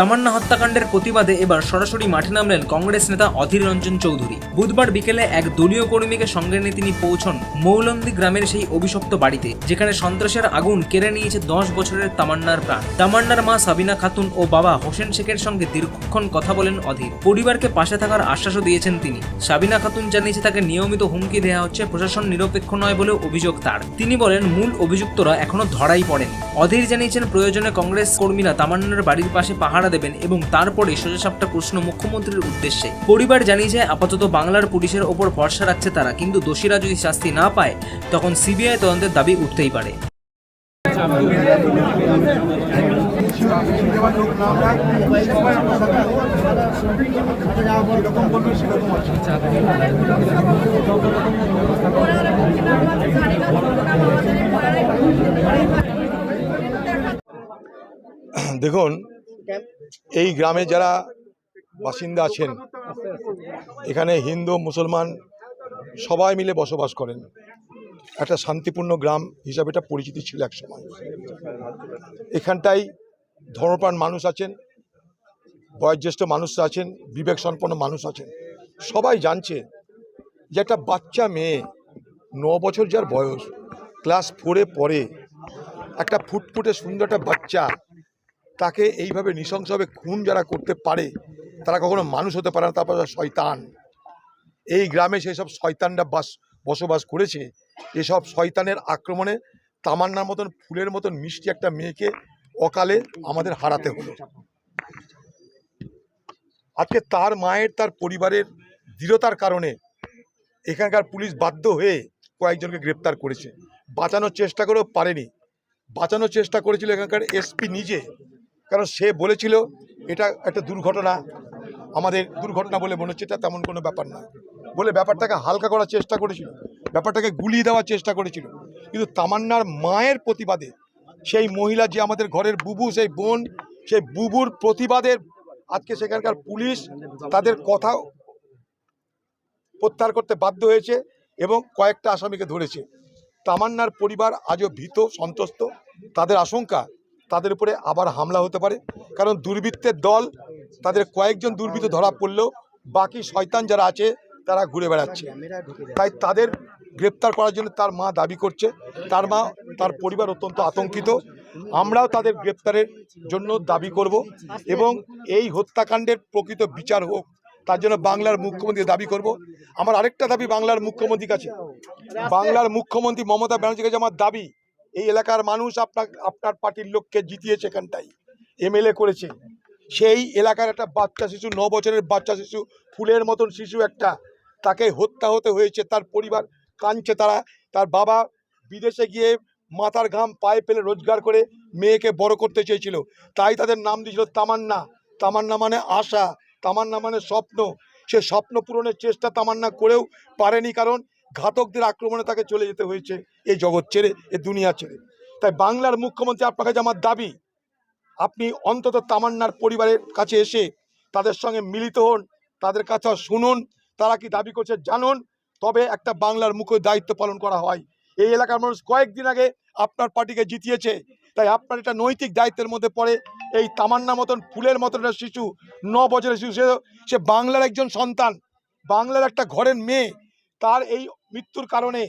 তামান্না হত্যাকাণ্ডের প্রতিবাদে এবার সরাসরি মাঠে নামলেন কংগ্রেস নেতা অধীর রঞ্জন চৌধুরী। বুধবার বিকেলে এক দলীয় কর্মীকে সঙ্গে নিয়ে তিনি পৌঁছন মৌলন্দি গ্রামের সেই অভিশপ্ত বাড়িতে, যেখানে সন্ত্রাসের আগুন কেড়ে নিয়েছে দশ বছরের তামান্নার প্রাণ। তামান্নার মা সাবিনা খাতুন ও বাবা হোসেন শেখের সঙ্গে দীর্ঘক্ষণ কথা বলেন অধীর। পরিবারকে পাশে থাকার আশ্বাসও দিয়েছেন তিনি। সাবিনা খাতুন জানিয়েছে তাকে নিয়মিত হুমকি দেওয়া হচ্ছে, প্রশাসন নিরপেক্ষ নয় বলেও অভিযোগ তার। তিনি বলেন, মূল অভিযুক্তরা এখনও ধরাই পড়েন। অধীর জানিয়েছেন, প্রয়োজনে কংগ্রেস কর্মীরা তামান্নার বাড়ির পাশে পাহারা দেবেন এবং তারপরে সোজাসাপটা প্রশ্ন মুখ্যমন্ত্রীর উদ্দেশ্যে। পরিবার জানিয়েছে আপাতত বাংলার পুলিশের ওপর ভরসা রাখছে তারা, কিন্তু দোষীরা যদি শাস্তি না পায়, তখন সিবিআই তদন্তের দাবি উঠতেই পারে। দেখুন এই গ্রামে যারা বাসিন্দা আছেন, এখানে হিন্দু, মুসলমান সবাই মিলে বসবাস করেন। একটা শান্তিপূর্ণ গ্রাম হিসাবে এটা পরিচিতি ছিল এক সময়। এখানটায় ধর্মপ্রাণ মানুষ আছেন, বয়োজ্যেষ্ঠ মানুষ আছেন বিবেক সম্পন্ন মানুষ আছেন। সবাই জানছে যে একটা বাচ্চা মেয়ে ন বছর যার বয়স, ক্লাস ফোরে পরে একটা ফুটফুটে সুন্দর একটা বাচ্চা তাকে এইভাবে নৃশংসভাবে খুন যারা করতে পারে, তারা কখনো মানুষ হতে পারে না, তারপর তারা শয়তান। এই গ্রামে সেই সব শয়তানরা বাস, বসবাস করেছে। এসব শয়তানের আক্রমণে তামান্নার মতন, ফুলের মতন মিষ্টি একটা মেয়েকে অকালে আমাদের হারাতে হলো। আজকে তার মায়ের, তার পরিবারের দৃঢ়তার কারণে এখানকার পুলিশ বাধ্য হয়ে কয়েকজনকে গ্রেপ্তার করেছে। বাঁচানোর চেষ্টা করেও পারেনি। বাঁচানোর চেষ্টা করেছিল এখানকার এসপি নিজে। কারণ সে বলেছিল, এটা একটা দুর্ঘটনা। আমাদের দুর্ঘটনা বলে মনে হচ্ছে, এটা তেমন কোনো ব্যাপার না। বলে ব্যাপারটাকে হালকা করার চেষ্টা করেছিল, ব্যাপারটাকে গুলিয়ে দেওয়ার চেষ্টা করেছিল। কিন্তু তামান্নার মায়ের প্রতিবাদে সেই মহিলা যে আমাদের ঘরের বুবু, সেই বোন, সেই বুবুর প্রতিবাদের আজকে সেখানকার পুলিশ তাদের কথা প্রত্যাহার করতে বাধ্য হয়েছে এবং কয়েকটা আসামিকে ধরেছে। তামান্নার পরিবার আজও ভীত, সন্ত্রস্ত। তাদের আশঙ্কা তাদের উপরে আবার হামলা হতে পারে। কারণ দুর্বৃত্তের দল, তাদের কয়েকজন দুর্বৃত্ত ধরা পড়লেও বাকি শয়তান যারা আছে, তারা ঘুরে বেড়াচ্ছে। তাই তাদের গ্রেপ্তার করার জন্য তার মা দাবি করছে। তার মা, তার পরিবার অত্যন্ত আতঙ্কিত। আমরাও তাদের গ্রেপ্তারের জন্য দাবি করব এবং এই হত্যাকাণ্ডের প্রকৃত বিচার হোক, তার জন্য বাংলার মুখ্যমন্ত্রী দাবি করব। আমার আরেকটা দাবি বাংলার মুখ্যমন্ত্রীর কাছে। বাংলার মুখ্যমন্ত্রী মমতা ব্যানার্জির কাছে আমার দাবি এই এলাকার মানুষ আপনার আপনার পার্টির লোককে জিতিয়েছে এখানটাই। এমএলএ করেছে। সেই এলাকার একটা বাচ্চা শিশু, ন বছরের বাচ্চা শিশু, ফুলের মতন শিশু একটা, তাকে হত্যা হতে হয়েছে। তার পরিবার কাঁদছে তারা। তার বাবা বিদেশে গিয়ে মাথার ঘাম পায়ে পেলে রোজগার করে মেয়েকে বড় করতে চেয়েছিল। তাই তাদের নাম দিয়েছিল তামান্না। তামান্না মানে আশা, তামান্না মানে স্বপ্ন। সে স্বপ্ন পূরণের চেষ্টা তামান্না করেও পারেনি কারণ ঘাতকদের আক্রমণে তাকে চলে যেতে হয়েছে এই জগৎ ছেড়ে, এ দুনিয়া ছেড়ে। তাই বাংলার মুখ্যমন্ত্রী আপনার কাছে আমার দাবি, আপনি অন্তত তামান্নার পরিবারের কাছে এসে তাদের সঙ্গে মিলিত হন, তাদের কাছে শুনুন, তারা কি দাবি করছে জানুন, তবে একটা বাংলার মুখ্য দায়িত্ব পালন করা হয়। এই এলাকার মানুষ কয়েকদিন আগে আপনার পার্টিকে জিতিয়েছে, তাই আপনার এটা নৈতিক দায়িত্বের মধ্যে পড়ে এই তামান্না মতন ফুলের মতন একটা শিশু, ন বছরের শিশু সে বাংলার একজন সন্তান, বাংলার একটা ঘরের মেয়ে, তার এই মৃত্যুর কারণে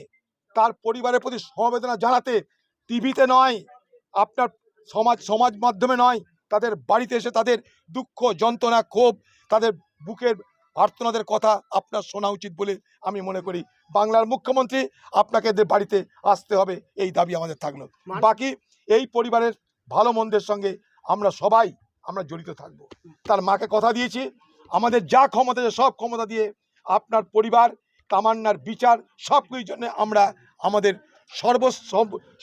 তার পরিবারের প্রতি সমবেদনা জানাতে টিভিতে নয় আপনার সমাজ সমাজ মাধ্যমে নয় তাদের বাড়িতে এসে তাদের দুঃখ যন্ত্রণা ক্ষোভ তাদের বুকের আর্তনাদের কথা আপনার শোনা উচিত বলে আমি মনে করি। বাংলার মুখ্যমন্ত্রী আপনাকে বাড়িতে আসতে হবে এই দাবি আমাদের থাকল। বাকি এই পরিবারের ভালো মন্দের সঙ্গে আমরা সবাই আমরা জড়িত থাকব। তার মাকে কথা দিয়েছি আমাদের যা ক্ষমতা সব ক্ষমতা দিয়ে আপনার পরিবার তামান্নার বিচার সব কিছুর জন্য আমরা আমাদের সর্ব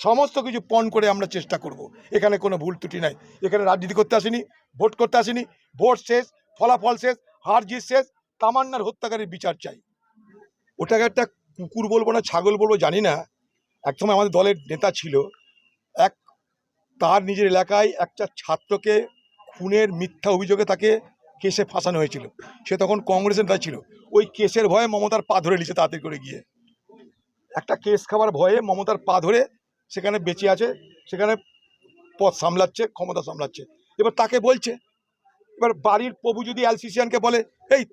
সমস্ত কিছু পণ করে আমরা চেষ্টা করব। এখানে কোনো ভুল ত্রুটি নাই। এখানে রাজনীতি করতে আসিনি, ভোট করতে আসিনি, ভোট শেষ, ফলাফল শেষ, হার জিত শেষ, তামান্নার হত্যাকারীর বিচার চাই। ওটাকে একটা কুকুর বলব না, ছাগল বলব, জানি না। একসময় আমাদের দলের নেতা ছিল। এক, তার নিজের এলাকায় একটা ছাত্রকে খুনের মিথ্যা অভিযোগে তাকে কেসে ফাঁসানো হয়েছিল। সে তখন কংগ্রেসের নেতা ছিল। ওই কেসের ভয়ে মমতার পা ধরে নিয়েছে তাড়াতাড়ি করে গিয়ে। একটা কেস খাবার ভয়ে মমতার পা ধরে সেখানে বেঁচে আছে, সেখানে পথ সামলাচ্ছে, ক্ষমতা সামলাচ্ছে। এবার তাকে বলছে, এবার বাড়ির প্রভু যদি অ্যালসিসিয়ানকে বলে, এই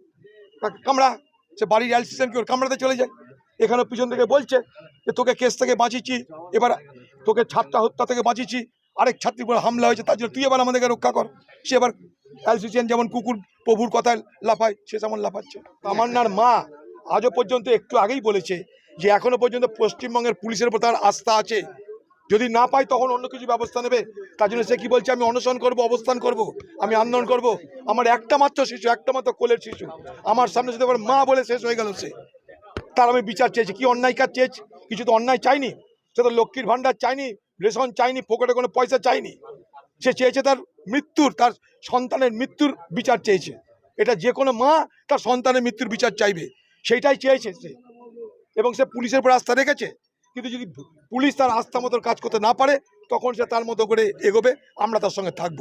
কামড়া। সে বাড়ির অ্যালসিসিয়ানকে ওর কামড়াতে চলে যায়? এখানে পিছন থেকে বলছে যে, তোকে কেস থেকে বাঁচিয়েছি, এবার তোকে ছাত্রা হত্যা থেকে বাঁচিয়েছি আরেক ছাত্রীর উপর হামলা হয়েছে, তার জন্য তুই এবার আমাদেরকে রক্ষা কর। সে এবার অ্যালসিসিয়ান যেমন কুকুর প্রভুর কথায় লাফায়, সে তেমন লাফাচ্ছে। তামান্নার মা আজও পর্যন্ত একটু আগেই বলেছে যে এখনও পর্যন্ত পশ্চিমবঙ্গের পুলিশের উপর তার আস্থা আছে। যদি না পাই তখন অন্য কিছু ব্যবস্থা নেবে। তার জন্য সে কি বলছে, আমি অনশন করব, অবস্থান করব, আমি আন্দোলন করব। আমার একটা মাত্র শিশু, একটা মাত্র কোলের শিশু। আমার সামনে যদি আবার মা বলে শেষ হয়ে গেল সে, তার আমি বিচার চেয়েছি। কি অন্যায় কাজ চেয়েছি? কিছু তো অন্যায় চাইনি। সে তো লক্ষ্মীর ভাণ্ডার চাইনি। রেশন চাইনি, পকেটে কোনো পয়সা চাইনি। সে চেয়েছে তার মৃত্যুর, তার সন্তানের মৃত্যুর বিচার চেয়েছে। এটা যে কোনো মা তার সন্তানের মৃত্যুর বিচার চাইবে। সেইটাই চেয়েছে সে। এবং সে পুলিশের উপর আস্থা রেখেছে। কিন্তু যদি পুলিশ তার আস্থা মতো কাজ করতে না পারে, তখন সে তার মতো করে এগোবে, আমরা তার সঙ্গে থাকব।